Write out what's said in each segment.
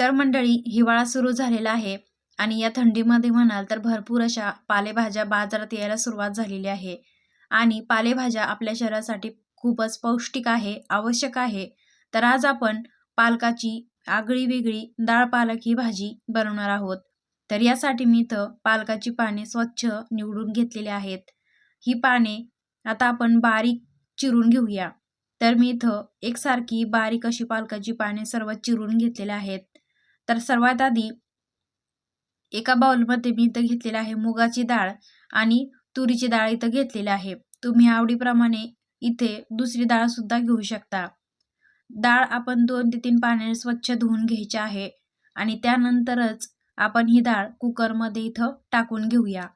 तर मंडळी हिवाळा सुरू झालेला आहे आणि या थंडीमध्ये म्हणाल तर भरपूर अशा पालेभाज्या बाजारात यायला सुरुवात झालेली आहे. आणि पालेभाज्या आपल्या शरीरासाठी खूपच पौष्टिक आहे आवश्यक आहे. तर आज आपण पालकाची आगळी वेगळी डाळ पालक ही भाजी बनवणार आहोत. तर यासाठी मी इथं पालकाची पाने स्वच्छ निवडून घेतलेली आहेत. ही पाने आता आपण बारीक चिरून घेऊया. तर मी इथं एकसारखी बारीक अशी पालकाची पाने सर्व चिरून घेतलेली आहेत. तर सर्वात आधी एका बाउलमध्ये मी इथं घेतलेलं आहे मुगाची डाळ आणि तुरीची डाळ इथं घेतलेली आहे. तुम्ही आवडीप्रमाणे इथे दुसरी डाळसुद्धा घेऊ शकता. डाळ आपण दोन ते तीन पाण्याने स्वच्छ धुवून घ्यायची आहे आणि त्यानंतरच आपण ही डाळ कुकरमध्ये इथं टाकून घेऊया.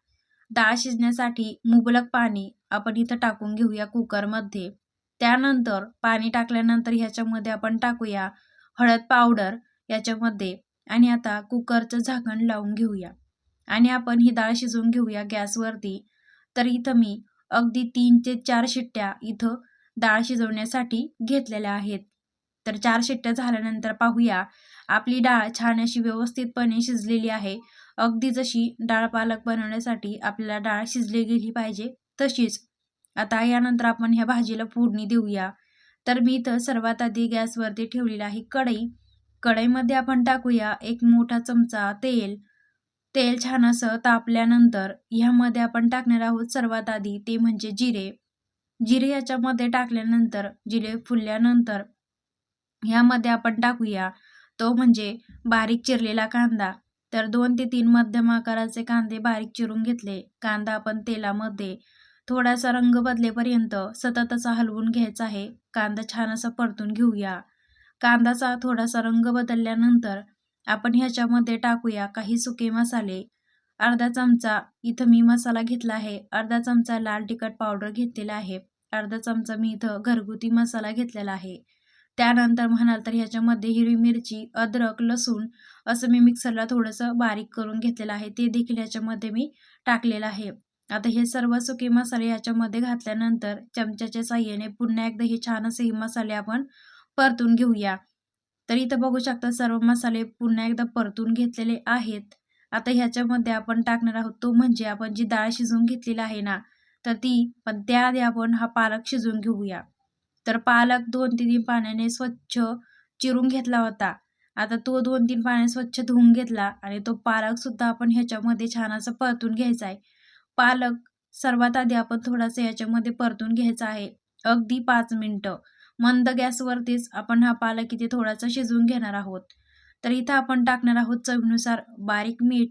डाळ शिजण्यासाठी मुबलक पाणी आपण इथं टाकून घेऊया कुकरमध्ये. त्यानंतर पाणी टाकल्यानंतर ह्याच्यामध्ये आपण टाकूया हळद पावडर याच्यामध्ये आणि आता कुकरचं झाकण लावून घेऊया. आणि आपण ही डाळ शिजवून घेऊया गॅसवरती. तर इथं मी अगदी तीन ते चार शिट्ट्या इथं डाळ शिजवण्यासाठी घेतलेल्या आहेत. तर चार शिट्ट्या झाल्यानंतर पाहूया. आपली डाळ छान अशी व्यवस्थितपणे शिजलेली आहे. अगदी जशी डाळ पालक बनवण्यासाठी आपल्याला डाळ शिजली गेली पाहिजे तशीच. आता यानंतर आपण ह्या भाजीला फोडणी देऊया. तर मी इथं सर्वात आधी गॅसवरती ठेवलेला आहे कढई. कढईमध्ये आपण टाकूया एक मोठा चमचा तेल. तेल छान असं तापल्यानंतर ह्यामध्ये आपण टाकणार आहोत सर्वात आधी ते म्हणजे जिरे. जिरे याच्यामध्ये टाकल्यानंतर जिरे फुलल्यानंतर ह्यामध्ये आपण टाकूया. तो म्हणजे बारीक चिरलेला कांदा. तर दोन ते तीन मध्यम आकाराचे कांदे बारीक चिरून घेतले. कांदा आपण तेलामध्ये थोडासा रंग बदलेपर्यंत सतत असा हलवून घ्यायचा आहे. कांदा छान असा परतून घेऊया. कांदाचा थोडासा रंग बदलल्यानंतर आपण ह्याच्यामध्ये टाकूया काही सुके मसाले. अर्धा चमचा इथं मी मसाला घेतला आहे. अर्धा चमचा लाल तिखट पावडर घेतलेला आहे. अर्धा चमचा मी इथं घरगुती मसाला घेतलेला आहे. त्यानंतर म्हणाल तर ह्याच्यामध्ये हिरवी मिरची अद्रक लसूण असं मी मिक्सरला थोडंसं बारीक करून घेतलेलं आहे. ते देखील ह्याच्यामध्ये मी टाकलेलं आहे. आता हे सर्व सुके मसाले ह्याच्यामध्ये घातल्यानंतर चमच्याच्या साह्याने पुन्हा एकदा हे छान असे हे मसाले आपण परतून घेऊया. तर इथं बघू शकता सर्व मसाले पुन्हा एकदा परतून घेतलेले आहेत. आता ह्याच्यामध्ये आपण टाकणार आहोत तो म्हणजे आपण जी डाळ शिजवून घेतलेली आहे ना तर ती पण त्याआधी आपण हा पालक शिजवून घेऊया. तर पालक दोन तीन पाण्याने स्वच्छ चिरून घेतला होता. आता तो दोन तीन पाण्याने स्वच्छ धुवून घेतला आणि तो पालक सुद्धा आपण ह्याच्यामध्ये छान असं परतून घ्यायचा आहे. पालक सर्वात आधी आपण थोडासा ह्याच्यामध्ये परतून घ्यायचा आहे. अगदी पाच मिनटं. मंद गॅसवरतीच आपण हा पालक इथे थोडासा शिजवून घेणार आहोत. तर इथं आपण टाकणार आहोत चवीनुसार बारीक मीठ.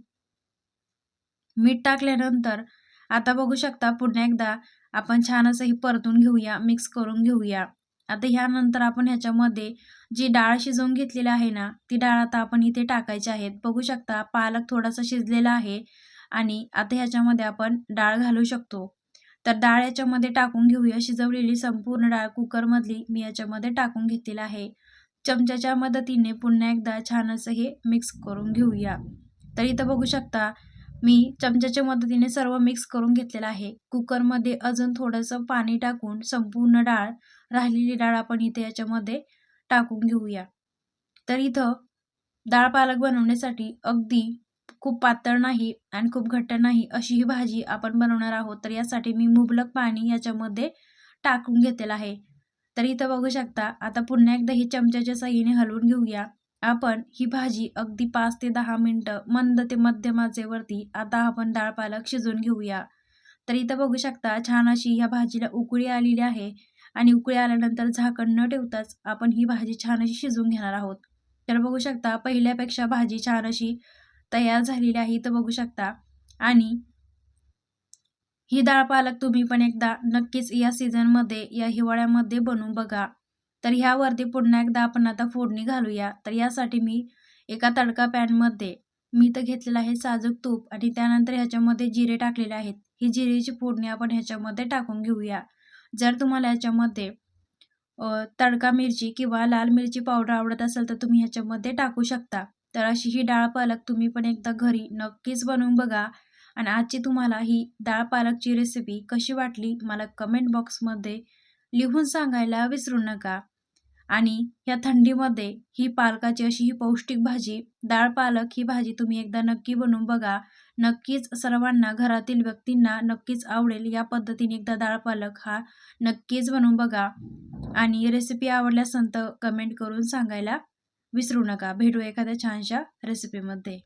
मीठ टाकल्यानंतर आता बघू शकता पुन्हा एकदा आपण छान असं ही परतून घेऊया मिक्स करून घेऊया. आता ह्यानंतर आपण ह्याच्यामध्ये जी डाळ शिजवून घेतलेली आहे ना ती डाळ आता आपण इथे टाकायची आहेत बघू शकता पालक थोडासा शिजलेला आहे आणि आता ह्याच्यामध्ये आपण डाळ घालू शकतो. तर डाळ याच्यामध्ये टाकून घेऊया. शिजवलेली संपूर्ण डाळ कुकरमधली मी याच्यामध्ये टाकून घेतलेली आहे. चमच्याच्या मदतीने पुन्हा एकदा छान असं हे मिक्स करून घेऊया. तर इथं बघू शकता मी चमच्याच्या मदतीने सर्व मिक्स करून घेतलेलं आहे. कुकरमध्ये अजून थोडंसं पाणी टाकून संपूर्ण डाळ राहिलेली डाळ आपण इथे याच्यामध्ये टाकून घेऊया. तर इथं डाळ पालक बनवण्यासाठी अगदी खूप पातळ नाही आणि खूप घट्ट नाही अशी ही भाजी आपण बनवणार आहोत. तर यासाठी मी मुबलक पाणी याच्यामध्ये टाकून घेतलेलं आहे. तर इथं बघू शकता आता पुन्हा एकदा ही चमच्याच्या साह्याने हलवून घेऊया. आपण ही भाजी अगदी पाच ते दहा मिनटं मंद ते मध्यम आचेवरती आता आपण डाळ पालक शिजवून घेऊया. तर इथं बघू शकता छान अशी ह्या भाजीला उकळी आलेली आहे आणि उकळी आल्यानंतर झाकण न ठेवताच आपण ही भाजी छान अशी शिजवून घेणार आहोत. तर बघू शकता पहिल्यापेक्षा भाजी छान अशी तयार झालेली आहे इथं बघू शकता. आणि ही डाळ पालक तुम्ही पण एकदा नक्कीच या सीझनमध्ये या हिवाळ्यामध्ये बनवून बघा. तर ह्यावरती पुन्हा एकदा आपण आता फोडणी घालूया. तर यासाठी मी एका तडका पॅनमध्ये मी तर घेतलेलं आहे साजूक तूप आणि त्यानंतर ह्याच्यामध्ये जिरे टाकलेले आहेत. ही जिरेची फोडणी आपण ह्याच्यामध्ये टाकून घेऊया. जर तुम्हाला ह्याच्यामध्ये तडका मिरची किंवा लाल मिरची पावडर आवडत असेल तर तुम्ही ह्याच्यामध्ये टाकू शकता. तर अशी ही डाळ पालक तुम्ही पण एकदा घरी नक्कीच बनवून बघा. आणि आजची तुम्हाला ही डाळ पालकची रेसिपी कशी वाटली मला कमेंट बॉक्समध्ये लिहून सांगायला विसरू नका. आणि या थंडीमध्ये ही पालकाची अशी ही पौष्टिक भाजी डाळ पालक ही भाजी तुम्ही एकदा नक्की बनवून बघा. नक्कीच सर्वांना घरातील व्यक्तींना नक्कीच आवडेल. या पद्धतीने एकदा डाळ पालक हा नक्कीच बनवून बघा. आणि रेसिपी आवडल्यास तर कमेंट करून सांगायला विसरू नका. भेटू एखाद्या छानशा रेसिपीमध्ये